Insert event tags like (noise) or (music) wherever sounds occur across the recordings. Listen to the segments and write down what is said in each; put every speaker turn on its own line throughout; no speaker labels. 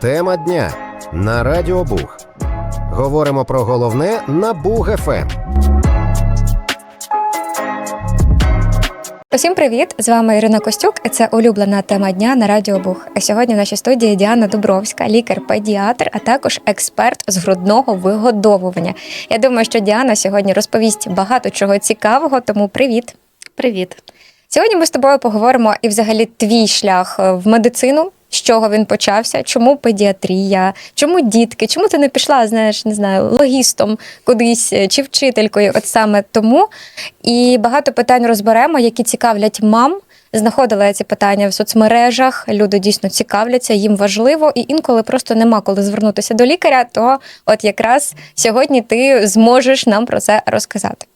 Тема дня на Радіо Буг. Говоримо про головне на Буг Ем. ФМ.
Усім привіт! З вами Ірина Костюк. і Це улюблена тема дня на Радіо Буг. А сьогодні в нашій студії Діана Дубровська, лікар-педіатр, а також експерт з грудного вигодовування. Я думаю, що Діана сьогодні розповість багато чого цікавого, тому привіт!
Привіт.
Сьогодні ми з тобою поговоримо і взагалі твій шлях е, в медицину. З чого він почався? Чому педіатрія? Чому дітки? Чому ти не пішла, знаєш, не знаю, логістом кудись е, чи вчителькою? От саме тому. І багато питань розберемо, які цікавлять мам. Знаходила я ці питання в соцмережах. Люди дійсно цікавляться, їм важливо, і інколи просто нема коли звернутися до лікаря. То от якраз сьогодні ти зможеш нам про це розказати.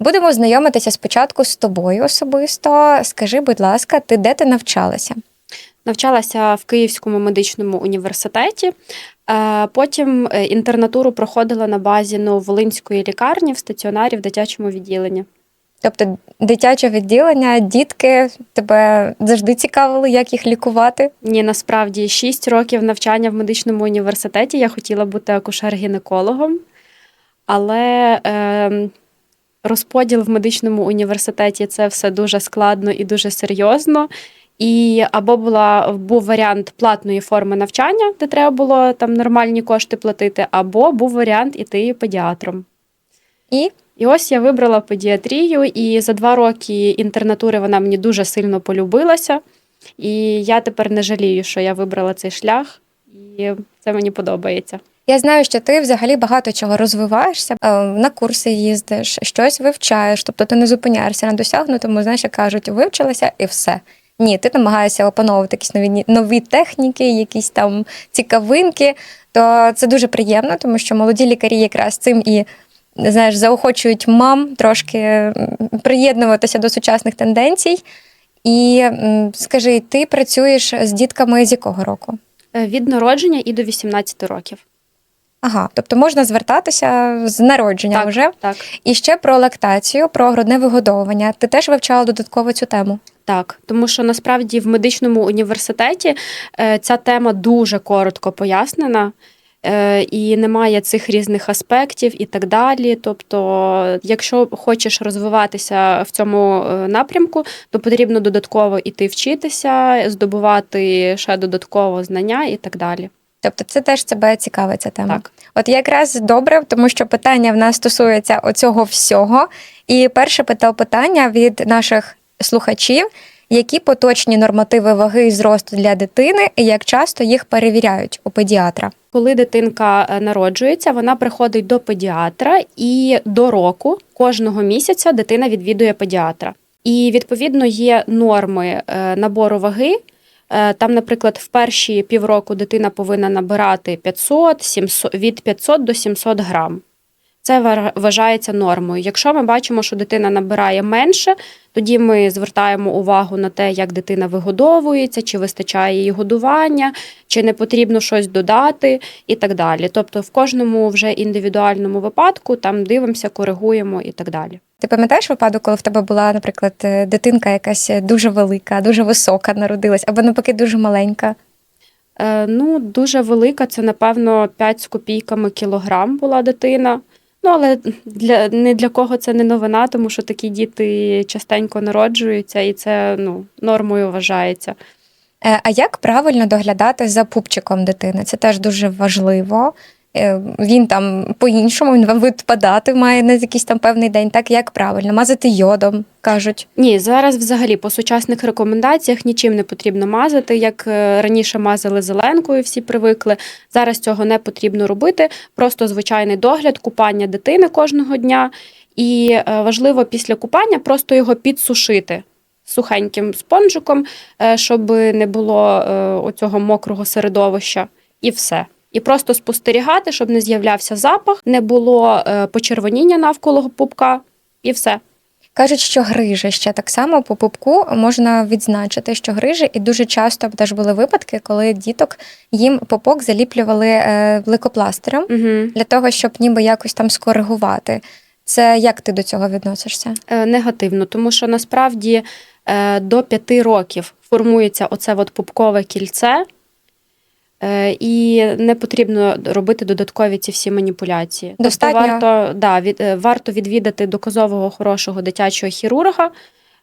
Будемо знайомитися спочатку з тобою особисто. Скажи, будь ласка, ти де ти навчалася?
Навчалася в Київському медичному університеті. Е, Потім е, інтернатуру проходила на базі Нововолинської лікарні в стаціонарі в дитячому відділенні.
Тобто дитяче відділення, дітки тебе завжди цікавили, як їх лікувати.
Ні, насправді 6 років навчання в медичному університеті. Я хотіла бути акушер-гінекологом, але е, розподіл в медичному університеті це все дуже складно і дуже серйозно. І або була був варіант платної форми навчання, де треба було там нормальні кошти платити, або був варіант іти педіатром.
І
І ось я вибрала педіатрію, і за два роки інтернатури вона мені дуже сильно полюбилася. І я тепер не жалію, що я вибрала цей шлях, і це мені подобається.
я знаю, що ти взагалі багато чого розвиваєшся, е, на курси їздиш, щось вивчаєш, тобто ти не зупиняєшся на досягнутому, знаєш, як кажуть, вивчилася і все. Ні, ти намагаєшся опановувати якісь нові нові техніки, якісь там цікавинки. То це дуже приємно, тому що молоді лікарі якраз цим і знаєш, заохочують мам трошки приєднуватися до сучасних тенденцій. І скажи, ти працюєш з дітками з якого року?
Е, Від народження і до 18 років.
Ага, тобто можна звертатися з народження
Так.
вже.
Так,
І ще про лактацію, про грудне вигодовування. Ти теж вивчала додатково цю тему.
Так. Тому що насправді в медичному університеті е, ця тема дуже коротко пояснена. е, І немає цих різних аспектів і так далі. Тобто, якщо хочеш розвиватися в цьому е, напрямку, то потрібно додатково іти вчитися, здобувати ще додатково знання і так далі.
Тобто, це теж тебе цікавить ця тема.
Так.
От якраз добре, тому що питання в нас стосується оцього всього. І перше питання від наших слухачів: які поточні нормативи ваги і зросту для дитини, і як часто їх перевіряють у педіатра?
Коли дитинка е, народжується, вона приходить до педіатра, і до року кожного місяця дитина відвідує педіатра. І відповідно є норми е, набору ваги. Е, Там, наприклад, в перші півроку дитина повинна набирати 500, 700, від 500 до 700 грам. Це вважається нормою. Якщо ми бачимо, що дитина набирає менше, тоді ми звертаємо увагу на те, як дитина вигодовується, чи вистачає їй годування, чи не потрібно щось додати і так далі. Тобто в кожному вже індивідуальному випадку там дивимося, коригуємо і так далі.
Ти пам'ятаєш випадок, коли в тебе була, наприклад, е, дитинка якась дуже велика, дуже висока народилась, або навпаки дуже маленька?
Е, ну, дуже велика, це напевно 5 з копійками кілограм була дитина. Ну, але для не для кого це не новина, тому що такі діти частенько народжуються, і це ну, нормою вважається.
Е, А як правильно доглядати за пупчиком дитини? Це теж дуже важливо. Е, Він там по-іншому, він вам відпадати має на якийсь там певний день. Так як правильно? Мазати йодом, кажуть.
Ні, зараз взагалі по сучасних рекомендаціях нічим не потрібно мазати, як е, раніше мазали зеленкою, всі привикли. Зараз цього не потрібно робити. Просто звичайний догляд, купання дитини кожного дня. І е, важливо після купання просто його підсушити сухеньким спонжиком, щоб не було оцього мокрого середовища, і все. І просто спостерігати, щоб не з'являвся запах, не було е, почервоніння навколо пупка, і все.
Кажуть, що грижа ще так само по пупку можна відзначити, що грижі, і дуже часто теж були випадки, коли діток їм попок заліплювали е, лейкопластирем
Угу.
для того, щоб ніби якось там скоригувати. Це як ти до цього відносишся?
Е, Негативно, тому що насправді до 5 років формується оце от пупкове кільце. Е, І не потрібно робити додаткові ці всі маніпуляції.
Достатньо-
Тобто варто, да, від, е, варто відвідати доказового хорошого дитячого хірурга,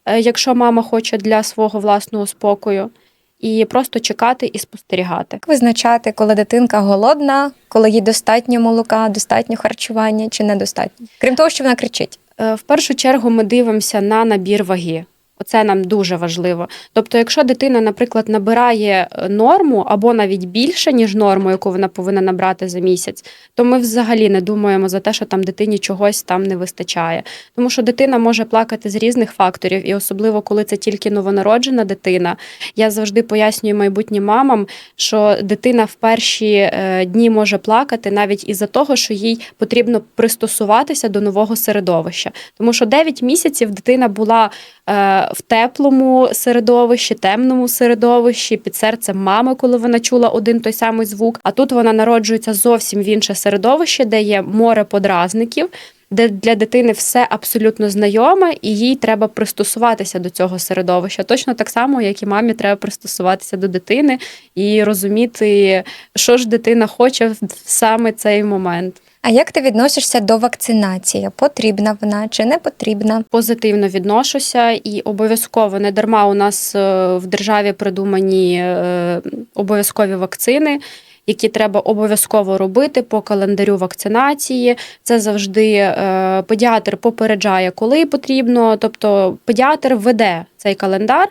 е, якщо мама хоче для свого власного спокою, і просто чекати і спостерігати.
Як визначати, коли дитинка голодна, коли їй достатньо молока, достатньо харчування чи недостатньо? Крім того, що вона кричить.
Е, В першу чергу ми дивимося на набір ваги. Оце нам дуже важливо. Тобто, якщо дитина, наприклад, набирає е, норму або навіть більше, ніж норму, яку вона повинна набрати за місяць, то ми взагалі не думаємо за те, що там дитині чогось там не вистачає. Тому що дитина може плакати з різних факторів, і особливо коли це тільки новонароджена дитина. Я завжди пояснюю майбутнім мамам, що дитина в перші е, дні може плакати навіть із-за того, що їй потрібно пристосуватися до нового середовища. Тому що 9 місяців дитина була е, в теплому середовищі, темному середовищі, під серцем мами, коли вона чула один той самий звук. А тут вона народжується зовсім в інше середовище, де є море подразників. Де для дитини все абсолютно знайоме, і їй треба пристосуватися до цього середовища. Точно так само, як і мамі треба пристосуватися до дитини і розуміти, що ж дитина хоче в саме цей момент.
А як ти відносишся до вакцинації? Потрібна вона чи не потрібна?
позитивно відношуся і обов'язково не дарма у нас е, в державі придумані е, обов'язкові вакцини. Які треба обов'язково робити по календарю вакцинації. Це завжди е, педіатр попереджає, коли потрібно. Тобто педіатр веде цей календар,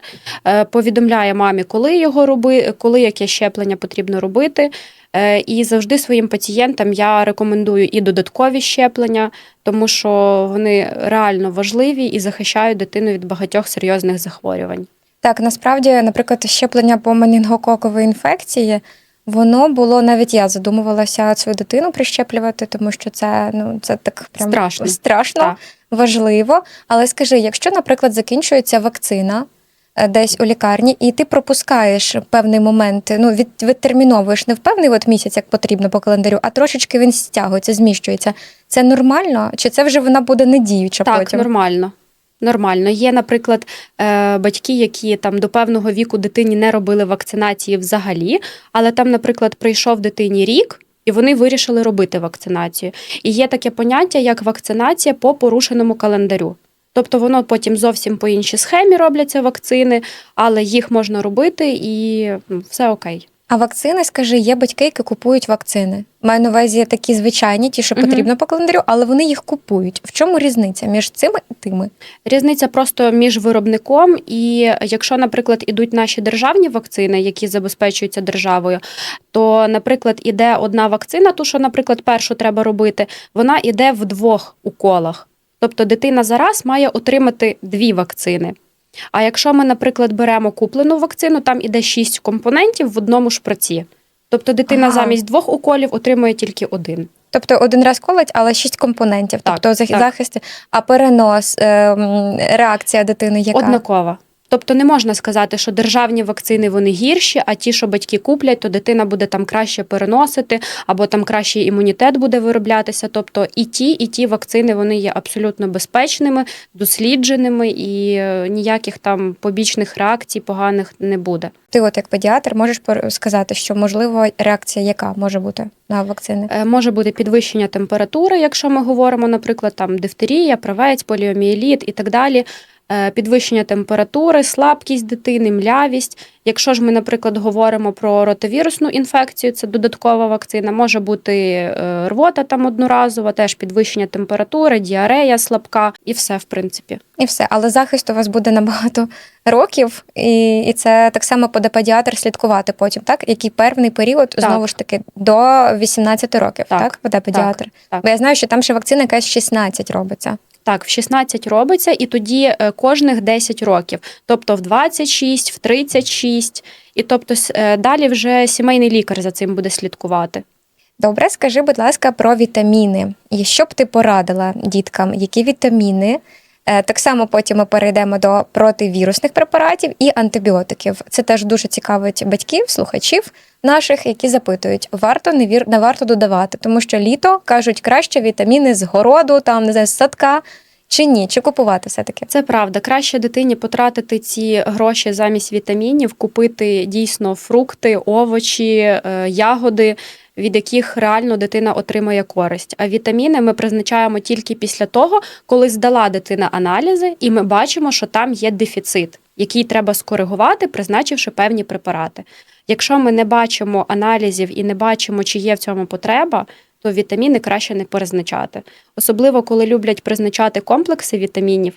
е, повідомляє мамі, коли його роби, коли яке щеплення потрібно робити. Е, І завжди своїм пацієнтам я рекомендую і додаткові щеплення, тому що вони реально важливі і захищають дитину від багатьох серйозних захворювань.
Так, насправді, наприклад, щеплення по менінгококовій інфекції. Воно було навіть я задумувалася свою дитину прищеплювати, тому що це ну це так прям
Страшно.
страшно
Так.
важливо. Але скажи, якщо, наприклад, закінчується вакцина е, десь у лікарні, і ти пропускаєш певний момент, ну від, відтерміновуєш не в певний от місяць, як потрібно по календарю, а трошечки він стягується, зміщується. Це нормально? Чи це вже вона буде недіюча
Так,
потім?
нормально. Нормально. Є, наприклад, е, батьки, які там до певного віку дитині не робили вакцинації взагалі, але там, наприклад, прийшов дитині рік. І вони вирішили робити вакцинацію. І є таке поняття, як вакцинація по порушеному календарю. Тобто воно потім зовсім по іншій схемі робляться вакцини, але їх можна робити і ну, все окей.
А вакцини, скажи, є батьки, які купують вакцини. Маю на увазі такі звичайні, ті, що потрібно по календарю, але вони їх купують. В чому різниця між цими і тими?
Різниця просто між виробником і якщо, наприклад, ідуть наші державні вакцини, які забезпечуються державою, то, наприклад, іде одна вакцина, ту, що, наприклад, першу треба робити, вона іде в двох уколах. Тобто дитина зараз має отримати дві вакцини. А якщо ми, наприклад, беремо куплену вакцину, там іде шість компонентів в одному шприці. Тобто дитина
Ага.
замість двох уколів отримує тільки один.
Тобто один раз колить, але шість компонентів.
Так,
тобто захист,
так.
а перенос, ем, реакція дитини яка?
Однакова. Тобто не можна сказати, що державні вакцини вони гірші, а ті, що батьки куплять, то дитина буде там краще переносити, або там кращий імунітет буде вироблятися. Тобто і ті, і ті вакцини вони є абсолютно безпечними, дослідженими, і е, ніяких там побічних реакцій поганих не буде.
Ти, от як педіатр, можеш сказати, що можливо реакція яка може бути на вакцини?
Е, Може бути підвищення температури, якщо ми говоримо, наприклад, там дифтерія, правець, поліомієліт і так далі. Е, Підвищення температури, слабкість дитини, млявість. Якщо ж ми, наприклад, говоримо про ротовірусну інфекцію, це додаткова вакцина, може бути е, рвота там одноразова, теж підвищення температури, діарея слабка і все, в принципі.
І все, але захист у вас буде на багато років, і, і це так само буде педіатр слідкувати потім, так? Який певний період,
Так.
знову ж таки, до 18 років, так,
Так,
педіатр.
так.
Бо я знаю, що там ще вакцина якась 16 робиться.
Так, в 16 робиться, і тоді е, кожних 10 років, тобто в 26, в 36, і тобто е, далі вже сімейний лікар за цим буде слідкувати.
Добре, скажи, будь ласка, про вітаміни. І що б ти порадила діткам, які вітаміни? Е, Так само потім ми перейдемо до противірусних препаратів і антибіотиків. Це теж дуже цікавить батьків, слухачів наших, які запитують, варто не вір, не варто додавати, тому що літо кажуть краще вітаміни з городу, там не знаю, з садка. Чи ні? Чи купувати все-таки?
Це правда. Краще дитині потратити ці гроші замість вітамінів, купити дійсно фрукти, овочі, е, ягоди, від яких реально дитина отримає користь. А вітаміни ми призначаємо тільки після того, коли здала дитина аналізи, і ми бачимо, що там є дефіцит, який треба скоригувати, призначивши певні препарати. Якщо ми не бачимо аналізів і не бачимо, чи є в цьому потреба, то вітаміни краще не призначати. Особливо, коли люблять призначати комплекси вітамінів.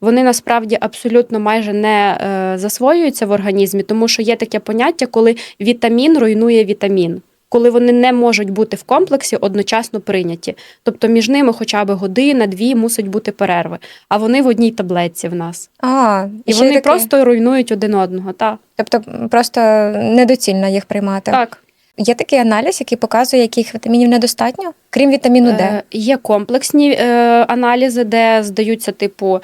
Вони насправді абсолютно майже не е, засвоюються в організмі, тому що є таке поняття, коли вітамін руйнує вітамін, коли вони не можуть бути в комплексі одночасно прийняті. Тобто між ними хоча б година, дві мусить бути перерви. А вони в одній таблетці в нас.
А,
І вони
таке-
просто руйнують один одного. Так,
Тобто просто недоцільно їх приймати.
так.
Є такий аналіз, який показує, яких вітамінів недостатньо, крім вітаміну Д.
Е, Є комплексні е, аналізи, де здаються, типу,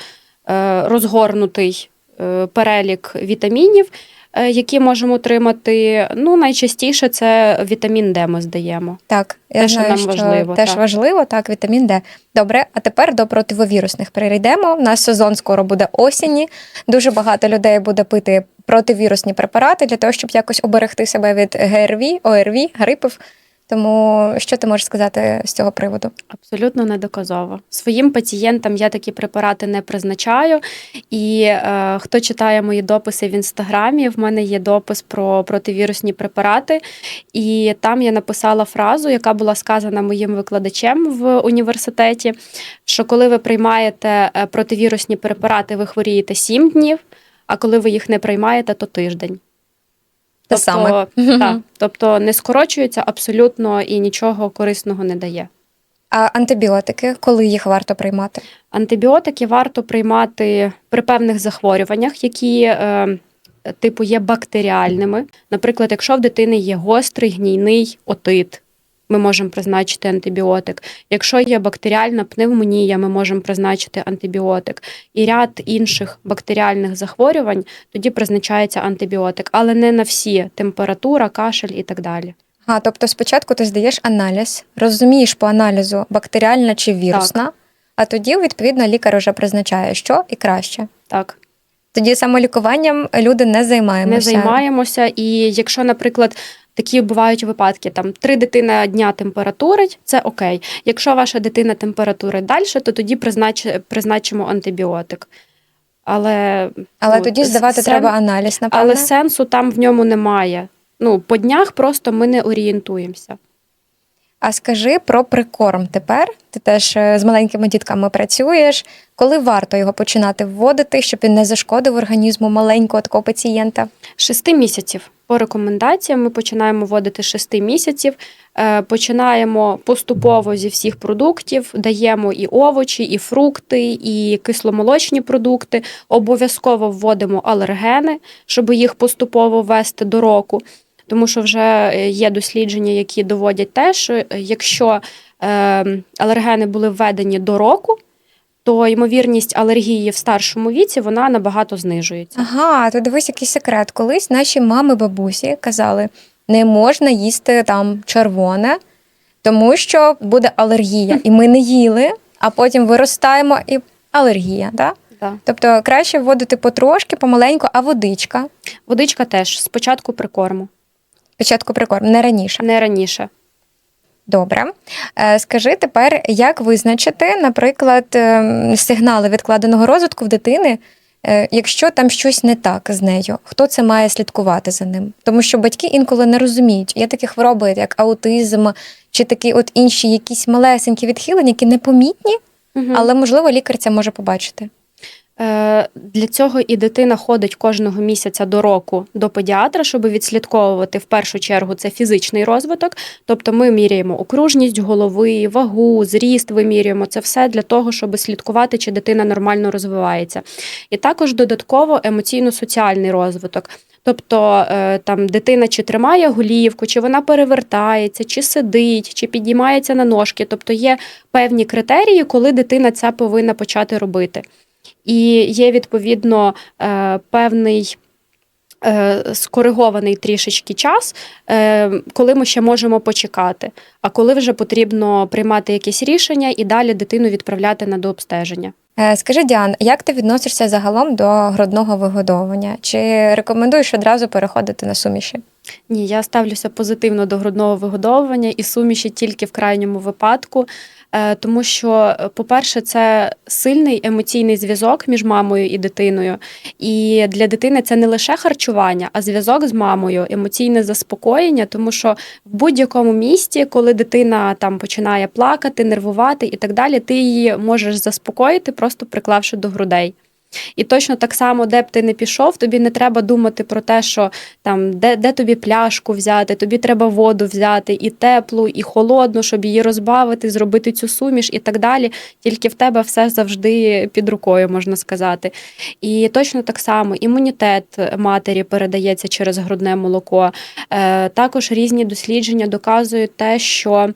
е, розгорнутий е, перелік вітамінів, е, які можемо отримати. Ну, найчастіше це вітамін Д ми здаємо.
Так, я
Те, що
знаю,
нам
що
важливо,
теж
так.
важливо, так, вітамін Д. Добре, а тепер до противовірусних перейдемо. У нас сезон скоро буде осені. Дуже багато людей буде пити противірусні препарати для того, щоб якось оберегти себе від ГРВІ, ОРВІ, грипів. Тому що ти можеш сказати з цього приводу?
Абсолютно недоказово. Своїм пацієнтам я такі препарати не призначаю. І е, хто читає мої дописи в інстаграмі, в мене є допис про противірусні препарати. І там я написала фразу, яка була сказана моїм викладачем в університеті: що коли ви приймаєте е, противірусні препарати, ви хворієте 7 днів, а коли ви їх не приймаєте, то тиждень.
Те саме.
Так, тобто не скорочується абсолютно і нічого корисного не дає.
А антибіотики, коли їх варто приймати?
Антибіотики варто приймати при певних захворюваннях, які е, типу є бактеріальними. Наприклад, якщо в дитини є гострий гнійний отит, ми можемо призначити антибіотик. Якщо є бактеріальна пневмонія, ми можемо призначити антибіотик. І ряд інших бактеріальних захворювань тоді призначається антибіотик, але не на всі температура, кашель і так далі.
А, тобто спочатку ти здаєш аналіз, розумієш по аналізу, бактеріальна чи вірусна, а тоді, відповідно, лікар вже призначає, що і краще.
Так.
Тоді самолікуванням люди не займаємося.
не займаємося. І якщо, наприклад, такі бувають випадки, там три дитина дня температурить, це окей. Якщо ваша дитина температурить далі, то тоді признач, призначимо антибіотик. Але,
Але
ну,
тоді здавати
сен-
треба аналіз, напевно.
Але сенсу там в ньому немає. Ну, по днях просто ми не орієнтуємося.
А скажи про прикорм тепер. Ти теж е, з маленькими дітками працюєш. Коли варто його починати вводити, щоб він не зашкодив організму маленького такого пацієнта?
Шести місяців. По рекомендаціям ми починаємо вводити шести місяців. Е, Починаємо поступово зі всіх продуктів, даємо і овочі, і фрукти, і кисломолочні продукти. Обов'язково вводимо алергени, щоб їх поступово ввести до року. Тому що вже е, є дослідження, які доводять те, що е, якщо е, алергени були введені до року, то ймовірність алергії в старшому віці вона набагато знижується.
Ага, то дивись який секрет. Колись наші мами, бабусі казали, не можна їсти там червоне, тому що буде алергія. І ми не їли, а потім виростаємо і алергія. Да?
Да.
Тобто краще вводити потрошки, помаленьку, а водичка.
Водичка теж спочатку прикорму,
Спочатку прикорм, не раніше.
не раніше.
Добре. Е, Скажи тепер, як визначити, наприклад, ем, сигнали відкладеного розвитку в дитини, е, якщо там щось не так з нею, хто це має слідкувати за ним? Тому що батьки інколи не розуміють. Є такі хвороби, як аутизм, чи такі от інші якісь малесенькі відхилення, які непомітні,
Мгм.
але можливо лікар це може побачити.
Е, Для цього і дитина ходить кожного місяця до року до педіатра, щоб відслідковувати в першу чергу це фізичний розвиток. Тобто ми міряємо окружність голови, вагу, зріст вимірюємо. Це все для того, щоб слідкувати, чи дитина нормально розвивається. І також додатково емоційно-соціальний розвиток. Тобто е, там дитина чи тримає голівку, чи вона перевертається, чи сидить, чи підіймається на ножки. Тобто є певні критерії, коли дитина це повинна почати робити. І є відповідно е, певний е, скоригований трішечки час, е, коли ми ще можемо почекати, а коли вже потрібно приймати якісь рішення і далі дитину відправляти на дообстеження.
Скажи, Діан, як ти відносишся загалом до грудного вигодовування? Чи рекомендуєш одразу переходити на суміші?
Ні, я ставлюся позитивно до грудного вигодовування і суміші тільки в крайньому випадку. Е, Тому що, е, по-перше, це сильний емоційний зв'язок між мамою і дитиною. І для дитини це не лише харчування, а зв'язок з мамою, емоційне заспокоєння, тому що в будь-якому місті, коли дитина там починає плакати, нервувати і так далі, ти її можеш заспокоїти, просто приклавши до грудей. І точно так само, де б ти не пішов, тобі не треба думати про те, що там де, де тобі пляшку взяти, тобі треба воду взяти і теплу, і холодну, щоб її розбавити, зробити цю суміш і так далі. Тільки в тебе все завжди під рукою, можна сказати. І точно так само імунітет матері передається через грудне молоко. Е, Також різні дослідження доказують те, що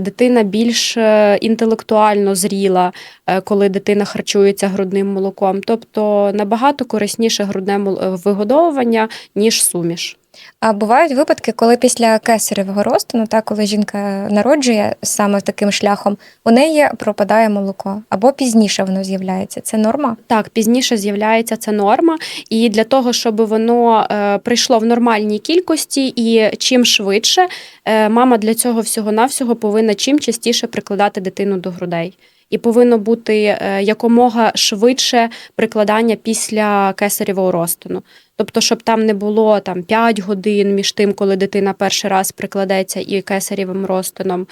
дитина більш е, інтелектуально зріла, е, коли дитина харчується грудним молоком. Тобто набагато корисніше грудне е, вигодовування, ніж суміш.
А бувають випадки, коли після кесаревого розтину, та коли жінка народжує саме таким шляхом, у неї пропадає молоко або пізніше воно з'являється. Це норма?
Так, пізніше з'являється ця норма, і для того, щоб воно е, прийшло в нормальній кількості і чим швидше, е, мама для цього всього-навсього повинна чим частіше прикладати дитину до грудей. І повинно бути е, якомога швидше прикладання після кесарєвого розтину. Тобто, щоб там не було там 5 годин між тим, коли дитина перший раз прикладеться і кесарєвим розтином.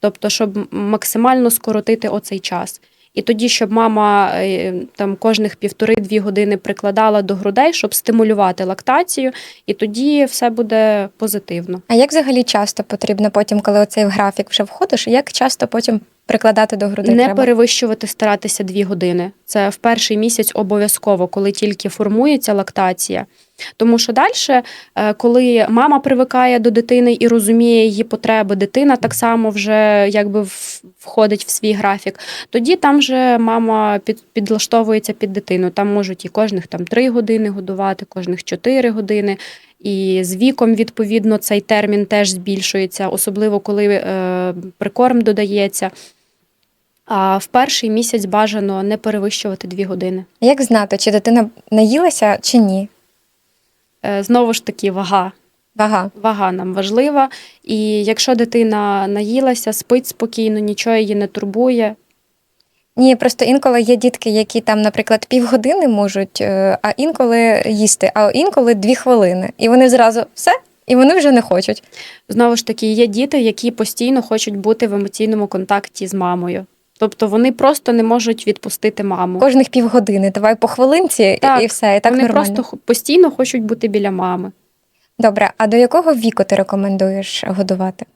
Тобто, щоб максимально скоротити оцей час. І тоді, щоб мама е, там кожних півтори-дві години прикладала до грудей, щоб стимулювати лактацію, і тоді все буде позитивно.
А як взагалі часто потрібно потім, коли оцей графік вже входиш, як часто потім прикладати до грудей?
Не
треба?
перевищувати старатися дві години. Це в перший місяць обов'язково, коли тільки формується лактація. Тому що далі, коли мама привикає до дитини і розуміє її потреби, дитина так само вже якби входить в свій графік. Тоді там вже мама під, підлаштовується під дитину. Там можуть і кожних там 3 години годувати, кожних 4 години. І з віком, відповідно, цей термін теж збільшується, особливо коли е, прикорм додається. А в перший місяць бажано не перевищувати 2 години.
Як знати, чи дитина наїлася чи ні?
Е, Знову ж таки, вага.
Вага.
Вага нам важлива. І якщо дитина наїлася, спить спокійно, нічого її не турбує.
Ні, просто інколи є дітки, які там, наприклад, півгодини можуть, е, а інколи їсти, а інколи дві хвилини. І вони зразу все, і вони вже не хочуть.
Знову ж таки, є діти, які постійно хочуть бути в емоційному контакті з мамою. Тобто вони просто не можуть відпустити маму.
Кожних півгодини. Давай по хвилинці
Так,
і все. І так
вони
нормально.
просто постійно хочуть бути біля мами.
Добре, а до якого віку ти рекомендуєш годувати?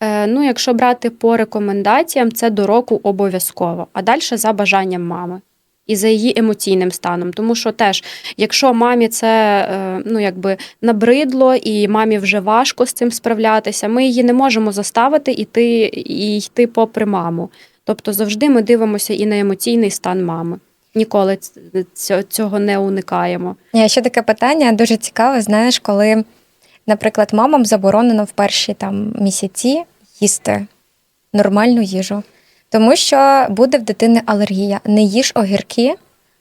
Е, ну, якщо брати по рекомендаціям, це до року обов'язково, а далі за бажанням мами. І за її емоційним станом, тому що теж, якщо мамі це е, ну якби набридло, і мамі вже важко з цим справлятися, ми її не можемо заставити іти і йти попри маму. Тобто завжди ми дивимося і на емоційний стан мами. Ніколи цього не уникаємо.
Ще таке питання дуже цікаве. Знаєш, коли, наприклад, мамам заборонено в перші там місяці їсти нормальну їжу, тому що буде в дитини алергія. Не їж огірки,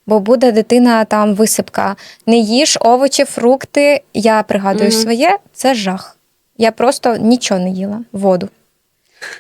бо буде дитина там висипка. Не їж овочі, фрукти. Я пригадую
Мгм.
своє, це жах. Я просто нічого не їла, воду.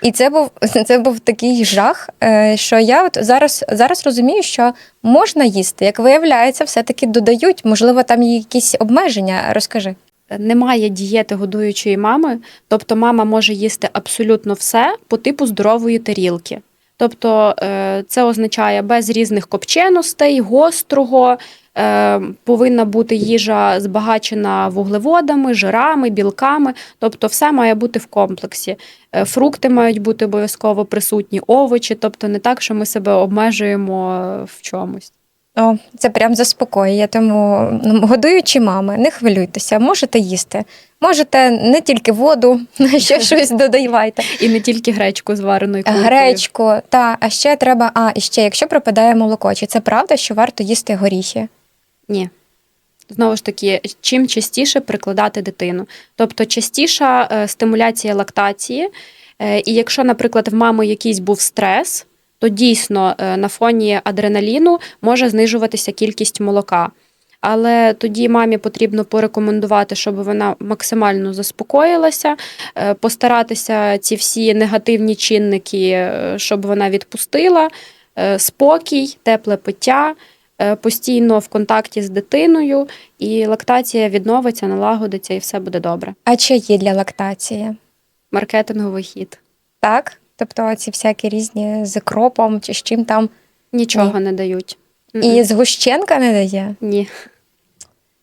І це був (laughs) це був такий жах, е, що я от зараз, зараз розумію, що можна їсти. Як виявляється, все-таки додають. Можливо, там є якісь обмеження. Розкажи.
Немає дієти годуючої мами, тобто мама може їсти абсолютно все по типу здорової тарілки. Тобто е, це означає без різних копченостей, гострого, е, повинна бути їжа збагачена вуглеводами, жирами, білками. Тобто все має бути в комплексі. Е, Фрукти мають бути обов'язково присутні, овочі, тобто не так, що ми себе обмежуємо в чомусь.
О, це прям заспокоює. Тому ну, годуючі мами, не хвилюйтеся, можете їсти. Можете не тільки воду, (laughs) ще щось додавайте.
І не тільки гречку з вареною.
Гречку, та, а ще треба. А, і ще, якщо пропадає молоко, чи це правда, що варто їсти горіхи?
Ні. Знову ж таки, чим частіше прикладати дитину. Тобто частіша е, стимуляція лактації. Е, І якщо, наприклад, в мами якийсь був стрес, то дійсно е, на фоні адреналіну може знижуватися кількість молока. Але тоді мамі потрібно порекомендувати, щоб вона максимально заспокоїлася, е, постаратися ці всі негативні чинники, е, щоб вона відпустила, спокій, тепле пиття, постійно в контакті з дитиною, і лактація відновиться, налагодиться, і все буде добре.
А чаї для лактації?
Маркетинговий хід.
Так? Тобто ці всякі різні з кропом чи з чим там.
Нічого не дають.
І згущенка не дає,
Ні.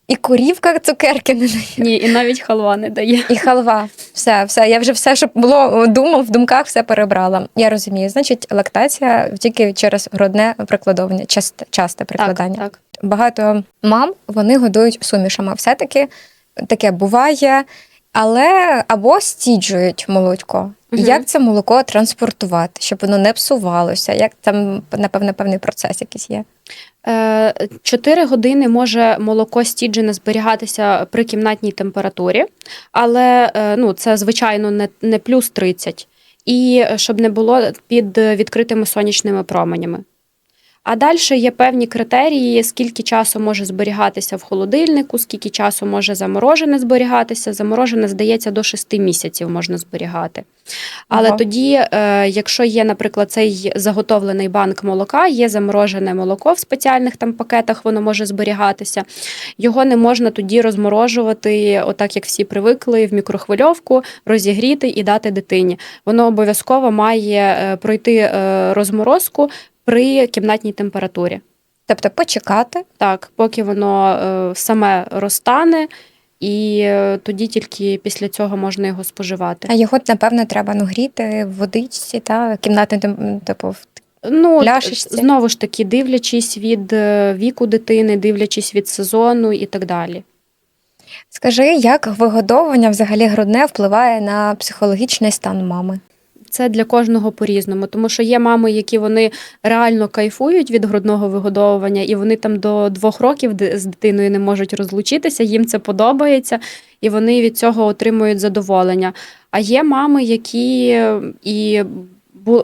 і корівка цукерки не дає.
Ні, і навіть халва не дає.
І халва. Все, все. Я вже все, що було думав, в думках, все перебрала. Я розумію. Значить, лактація тільки через грудне прикладовування, часте, часте прикладання.
Так, так.
Багато мам вони годують сумішами. Все-таки таке буває, але або стіджують молочко.
Мгм.
Як це молоко транспортувати, щоб воно не псувалося? Як там, напевно, певний процес якийсь є?
Е, Чотири години може молоко стіджене зберігатися при кімнатній температурі, але е, ну, це, звичайно, не, не плюс 30. І е, щоб не було під відкритими сонячними променями. А далі є певні критерії, скільки часу може зберігатися в холодильнику, скільки часу може заморожене зберігатися. Заморожене, здається, до 6 місяців можна зберігати. Але
Ага.
тоді, е, якщо є, наприклад, цей заготовлений банк молока, є заморожене молоко в спеціальних там пакетах, воно може зберігатися. Його не можна тоді розморожувати, отак як всі привикли, в мікрохвильовку, розігріти і дати дитині. Воно обов'язково має е, пройти е, розморозку при кімнатній температурі.
Тобто почекати,
Так, поки воно е, саме розтане, і е, тоді тільки після цього можна його споживати.
а його, напевно, треба ну, гріти в водичці та кімнатний типу, в
Ну,
Пляшечці.
знову ж таки, дивлячись від е, віку дитини, дивлячись від сезону і так далі.
Скажи, як вигодовування взагалі грудне впливає на психологічний стан мами?
Це для кожного по-різному, тому що є мами, які вони реально кайфують від грудного вигодовування, і вони там до двох років з дитиною не можуть розлучитися, їм це подобається, і вони від цього отримують задоволення. А є мами, які і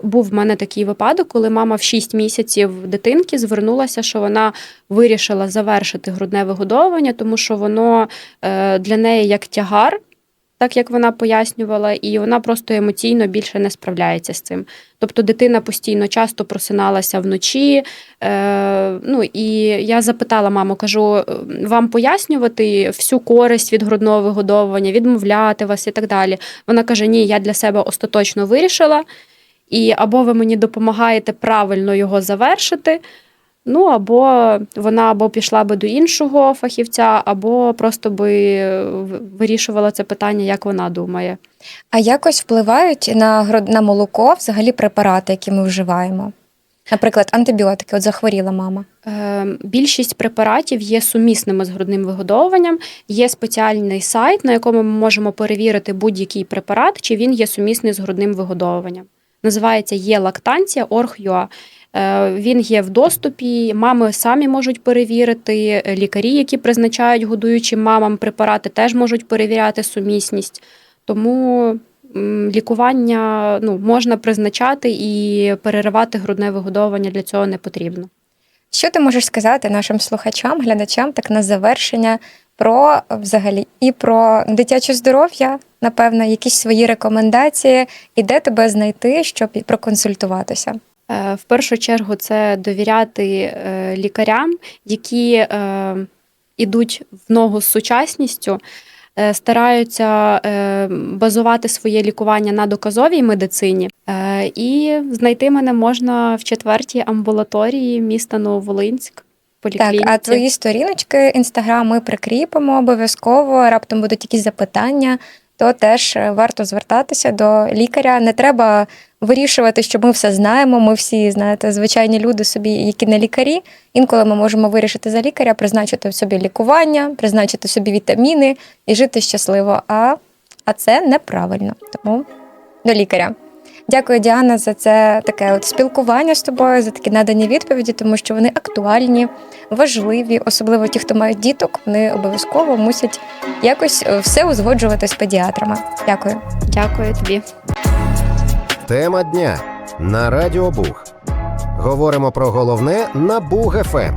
був в мене такий випадок, коли мама в 6 місяців дитинки звернулася, що вона вирішила завершити грудне вигодовування, тому що воно е, для неї як тягар так як вона пояснювала, і вона просто емоційно більше не справляється з цим. Тобто дитина постійно часто просиналася вночі. Е, ну і я запитала маму, кажу, «Е, вам пояснювати всю користь від грудного вигодовування, відмовляти вас і так далі. Вона каже: Ні, я для себе остаточно вирішила. І або ви мені допомагаєте правильно його завершити. Ну, або вона або пішла би до іншого фахівця, або просто би е, вирішувала це питання, як вона думає.
А якось впливають на на молоко взагалі препарати, які ми вживаємо? Наприклад, антибіотики, от захворіла мама.
Е, Більшість препаратів є сумісними з грудним вигодовуванням. Є спеціальний сайт, на якому ми можемо перевірити будь-який препарат, чи він є сумісний з грудним вигодовуванням. Називається є лактанція Орг.ua. Е, Він є в доступі. Мами самі можуть перевірити. е, Лікарі, які призначають годуючим мамам препарати, теж можуть перевіряти сумісність. Тому лікування ну, можна призначати і переривати грудне вигодовування для цього не потрібно.
Що ти можеш сказати нашим слухачам, глядачам, так на завершення про взагалі і про дитяче здоров'я, напевно, якісь свої рекомендації, і де тебе знайти, щоб проконсультуватися?
Е, В першу чергу це довіряти е, лікарям, які е, ідуть в ногу з сучасністю, е, стараються е, базувати своє лікування на доказовій медицині. Е, І знайти мене можна в четвертій амбулаторії міста Нововолинськ.
Так, а твої сторіночки інстаграм ми прикріпимо обов'язково. Раптом будуть якісь запитання, то теж е, варто звертатися до лікаря. Не треба вирішувати, що ми все знаємо. Ми всі, знаєте, звичайні люди собі, які не лікарі. Інколи ми можемо вирішити за лікаря, призначити собі лікування, призначити собі вітаміни і жити щасливо. А, а це неправильно. Тому до лікаря. Дякую, Діана, за це таке от спілкування з тобою, за такі надані відповіді, тому що вони актуальні, важливі, особливо ті, хто мають діток, вони обов'язково мусять якось е, все узгоджувати з педіатрами. Дякую.
Дякую тобі.
Тема дня на Радіо Буг. Говоримо про головне на Буг ФМ.